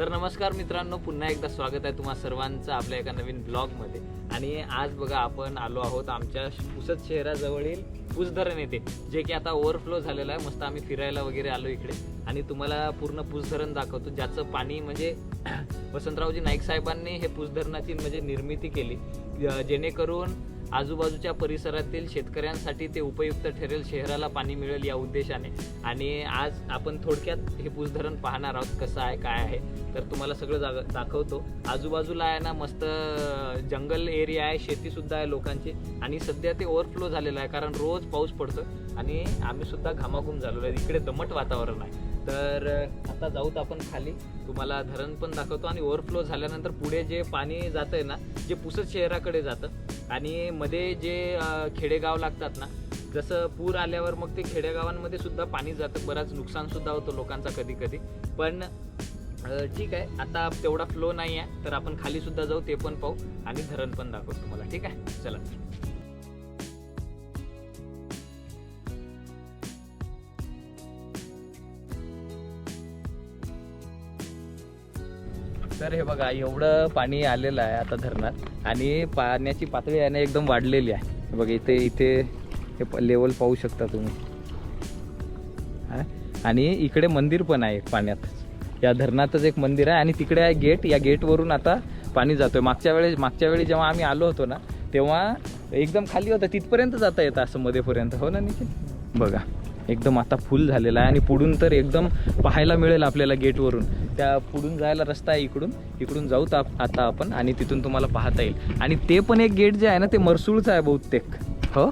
तर नमस्कार मित्रांनो पुन्हा एकदा स्वागत आहे तुम्हा सर्वांचं आपल्या एका नवीन ब्लॉगमध्ये. आणि आज बघा आपण आलो आहोत आमच्या पुसद शहराजवळील पूस धरण येथे जे की आता ओव्हरफ्लो झालेलं आहे. मस्त आम्ही फिरायला वगैरे आलो इकडे. आणि तुम्हाला पूर्ण पूस धरण दाखवतो ज्याचं पाणी म्हणजे वसंतरावजी नाईक साहेबांनी हे पूस धरणाची म्हणजे निर्मिती केली. जेणेकरून आजूबाजूच्या परिसरातील शेतकऱ्यांसाठी ते उपयुक्त ठरेल शहराला पाणी मिळेल या उद्देशाने. आणि आज आपण थोडक्यात हे पूस धरण पाहणार आहोत कसं आहे काय आहे. तर तुम्हाला सगळं जाग दाखवतो. आजूबाजूला आहे ना मस्त जंगल एरिया आहे शेतीसुद्धा आहे लोकांची. आणि सध्या ते ओव्हरफ्लो झालेलं आहे कारण रोज पाऊस पडतो आणि आम्हीसुद्धा घामाघूम झालेलो आहे. इकडे दमट वातावरण आहे. तर आता जाऊत आपण खाली. तुम्हाला धरण पण दाखवतो आणि ओव्हरफ्लो झाल्यानंतर पुढे जे पाणी जातं आहे ना जे पुसद शहराकडे जातं आणि मध्ये जे खेडेगाव लागतात ना जसं पूर आल्यावर मग ते खेडेगावांमध्ये सुद्धा पाणी जातं. बराच नुकसान सुद्धा होतं लोकांचा कधी कधी पण ठीक आहे. आता तेवढा फ्लो नाही आहे तर आपण खाली सुद्धा जाऊ ते पण पाहू आणि धरण पण दाखवतो तुम्हाला. ठीक आहे? चला. तर हे बघा एवढं पाणी आलेलं आहे आता धरणात आणि पाण्याची पातळी आहे ना एकदम वाढलेली आहे. बघा इथे इथे हे लेवल पाहू शकता तुम्ही. आणि इकडे मंदिर पण आहे पाण्यात. या धरणातच एक मंदिर आहे आणि तिकडे आहे गेट या गेटवरून आता पाणी जातोय. मागच्या वेळेस मागच्या वेळी जेव्हा आम्ही आलो होतो ना तेव्हा एकदम खाली होतं. तिथपर्यंत जाता येतं असं मध्येपर्यंत. हो ना निखिल? बघा. एकदम आता फुल झालेला आहे आणि पुढून तर एकदम पाहायला मिळेल आपल्याला गेटवरून. त्या पुढून जायला रस्ता आहे इकडून. इकडून जाऊ तर आता आपण आणि तिथून तुम्हाला पाहता येईल. आणि ते पण एक गेट जे आहे ना ते मरसूळचं आहे बहुतेक. हो?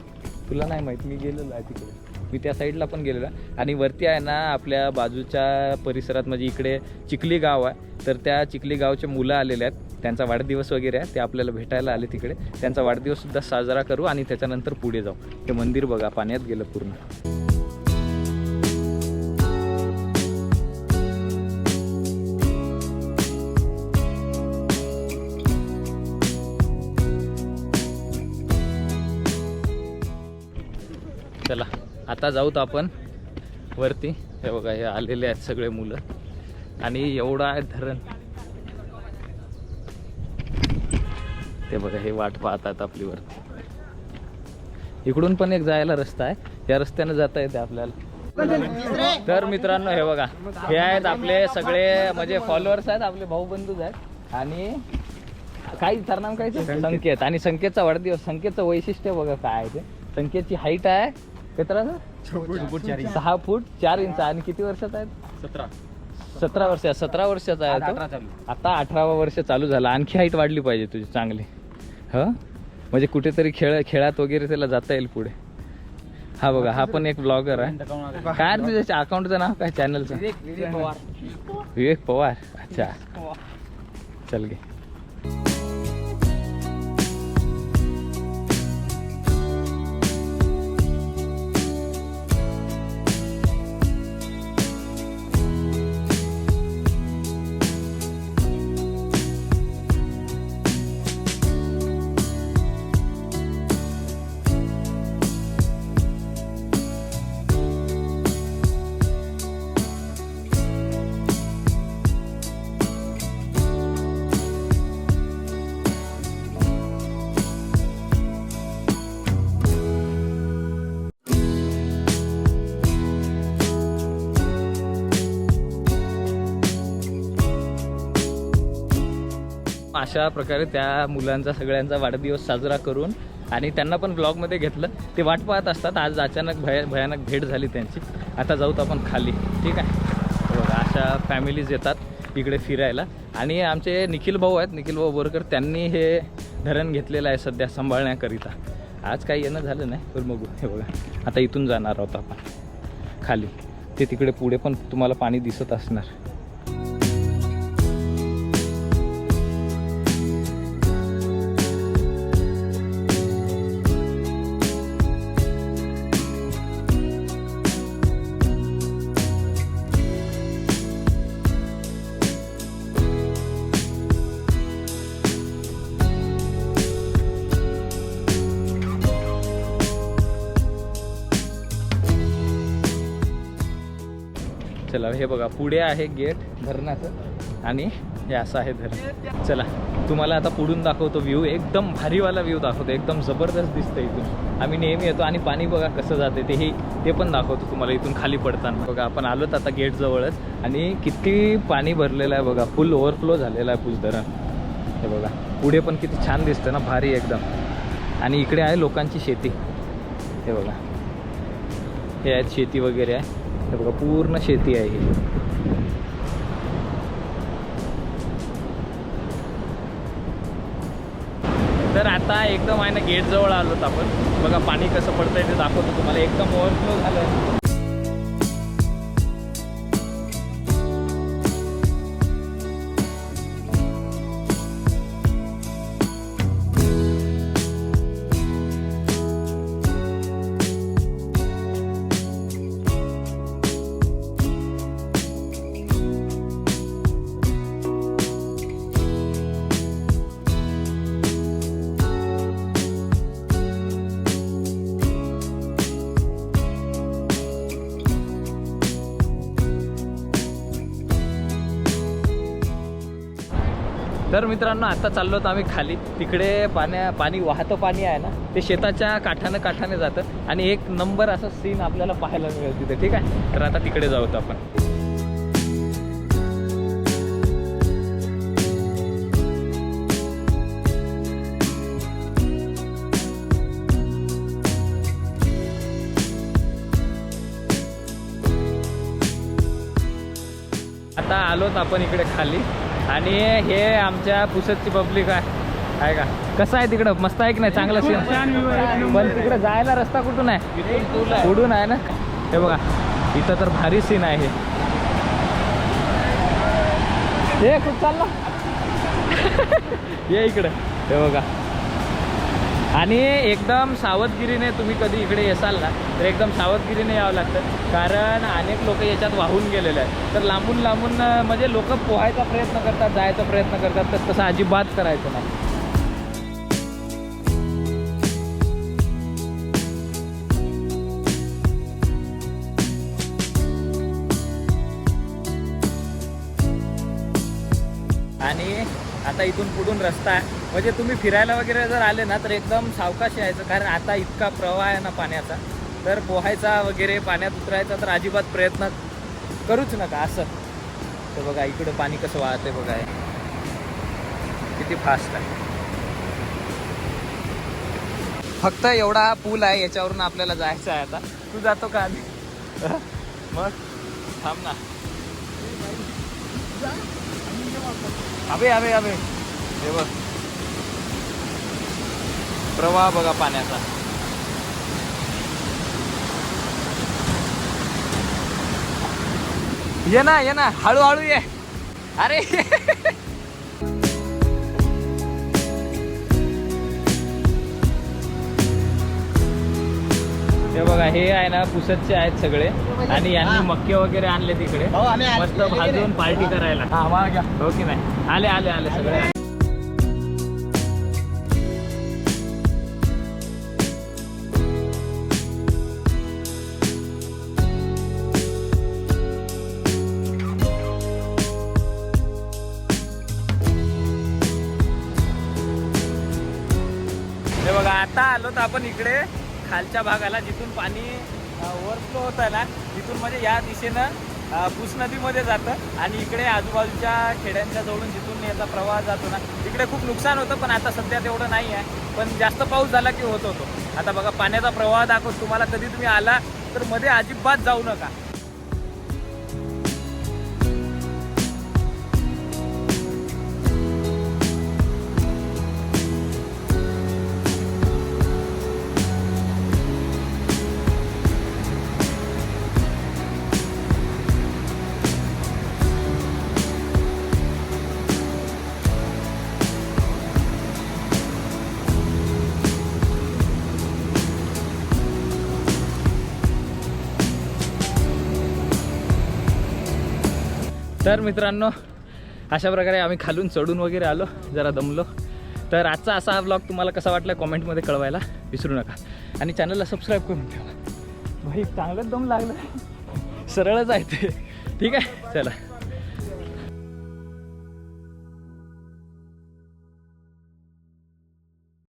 तुला नाही माहीत मी गेलेलो आहे तिकडे. मी त्या साईडला पण गेलेलो आहे. आणि वरती आहे ना आपल्या बाजूच्या परिसरात म्हणजे इकडे चिखली गाव आहे. तर त्या चिखली गावचे मुलं आलेले आहेत. त्यांचा वाढदिवस वगैरे आहे. ते आपल्याला भेटायला आले तिकडे. त्यांचा वाढदिवस सुद्धा साजरा करू आणि त्याच्यानंतर पुढे जाऊ. हे मंदिर बघा पाण्यात गेलं पूर्ण. आता जाऊत आपण वरती. हे बघा हे आलेले आहेत सगळे मुलं. आणि एवढं आहे धरण. ते बघा हे वाट पाहतात आपली वरती इकडून पण एक जायला रस्ता आहे. या रस्त्याने जाता येते आपल्याला. तर मित्रांनो हे बघा. हे आहेत आपले सगळे म्हणजे फॉलोअर्स आहेत आपले भाऊ बंधूच आहेत. आणि काही तरनाम काय? संकेत. आणि संकेतचा वाढदिवस संकेतचं वैशिष्ट्य बघा काय आहे ते. संकेतची हाईट आहे. किती सहा फूट चार इंच. आणि किती वर्षाचा आहे? सतरा. सतरा वर्ष सतरा वर्षाचा आहे आता अठरावा वर्ष चालू झाला. आणखी हाईट वाढली पाहिजे तुझी चांगली. ह? म्हणजे कुठेतरी खेळ खेळात वगैरे त्याला जाता येईल पुढे. हा बघा हा पण एक ब्लॉगर आहे. काय तुझ्या अकाउंटचं नाव? काय चॅनलचं विवेक पवार. अच्छा. चल गे अशा प्रकारे त्या मुलांचा सगळ्यांचा वाढदिवस साजरा करून आणि त्यांना पण ब्लॉगमध्ये घेतलं. ते वाट पाहत असतात. आज अचानक भय भयानक भेट झाली त्यांची. आता जाऊत आपण खाली. ठीक आहे? बघा अशा फॅमिलीज येतात इकडे फिरायला. आणि आमचे निखिल भाऊ आहेत. निखिल भाऊ बोरकर त्यांनी हे धरण घेतलेलं आहे सध्या सांभाळण्याकरिता. आज काही येणं झालं नाही तर बघू. हे बघा आता इथून जाणार आहोत आपण. खाली. ते तिकडे पुढे पण तुम्हाला पाणी दिसत असणार. चला हे बघा पुढे आहे गेट धरणाचं आणि हे असं आहे धरण. चला तुम्हाला आता पुढून दाखवतो व्ह्यू एकदम भारीवाला व्ह्यू दाखवतो एकदम जबरदस्त दिसतं इथून. आम्ही नेहमी येतो आणि पाणी बघा कसं जाते तेही ते पण दाखवतो तुम्हाला इथून खाली पडताना. बघा आपण आलोत आता गेटजवळच आणि किती पाणी भरलेलं आहे बघा फुल ओव्हरफ्लो झालेला आहे पूज धरण. हे बघा पुढे पण किती छान दिसतं ना भारी एकदम. आणि इकडे आहे लोकांची शेती. हे बघा. हे आहेत शेती वगैरे आहे. हे बघा पूर्ण शेती आहे ही. तर आता एकदम आहे ना गेट जवळ आलोत आपण. बघा पाणी कसं पडतंय ते दाखवतो तुम्हाला. एकदम ओव्हरफ्लो झालं तर मित्रांनो आता चाललो आहोत आम्ही खाली. तिकडे पाण्या पाणी वाहतं पाणी आहे ना ते शेताच्या काठानं काठाने जातं. आणि एक नंबर असा सीन आपल्याला पाहायला मिळेल तिथे ठीक आहे? तर आता तिकडे जाऊत आपण. आता आलोत आपण इकडे खाली. आणि हे आमच्या पुसदची पब्लिक आहे. आहे का? कसं आहे तिकडं? मस्त आहे की नाही? चांगलं सीन पण तिकडे जायला रस्ता कुठून आहे? कुठून आहे. ना? हे बघा इथं तर भारी सीन आहे हे. हे खूप चालला? ये इकडं. हे बघा. आणि एकदम सावधगिरीने तुम्ही कधी इकडे येसाल ना तर एकदम सावधगिरीने यावं लागतं. कारण अनेक लोक याच्यात वाहून गेलेले आहेत. तर लांबून लांबून म्हणजे लोक पोहायचा प्रयत्न करतात जायचा प्रयत्न करतात तर तसं अजिबात करायचं नाही. आता इथून पुढून रस्ता आहे. म्हणजे तुम्ही फिरायला वगैरे जर आले ना तर एकदम सावकाश यायचं. कारण आता इतका प्रवाह आहे ना पाण्याचा. तर पोहायचा वगैरे पाण्यात उतरायचा तर अजिबात प्रयत्न करूच नका. असं. तर बघा इकडं पाणी कसं वाहते बघा. किती फास्ट आहे. फक्त एवढा हा पूल आहे याच्यावरून आपल्याला जायचं आहे आता. तू जातो का आधी? मग? थांब ना. अबे अबे अबे. हे बघ. प्रवाह बघा पाण्याचा. ये ना ये ना. हळूहळू ये. अरे. बघा हे आहे ना पुसतचे आहेत सगळे. आणि यांनी मक्के वगैरे आणले तिकडे. मस्त भाजून पार्टी करायला. हो की नाही? आले आले आले सगळे. हे बघा आता आलो तर आपण इकडे. खालच्या भागाला जिथून पाणी ओव्हरफ्लो होत आहे ना तिथून म्हणजे या दिशेनं अ, पूस नदीमध्ये जातं आणि इकडे आजूबाजूच्या खेड्यांच्या जवळून जिथून याचा प्रवाह जातो ना तिकडे खूप नुकसान होतं पण आता सध्या तेवढं नाही आहे. पण जास्त पाऊस झाला की होत होतो. आता बघा पाण्याचा प्रवाह दाखवत तुम्हाला कधी तुम्ही आला तर मध्ये अजिबात जाऊ नका. तर मित्रांनो अशा प्रकारे आम्ही खालून चढून वगैरे आलो जरा दमलो. तर आजचा असा हा ब्लॉग तुम्हाला कसा वाटला कॉमेंटमध्ये कळवायला विसरू नका. आणि चॅनलला सबस्क्राईब करून ठेवा. भाई चांगलंच दम लागलं. सरळच आहे ते. ठीक आहे? चला.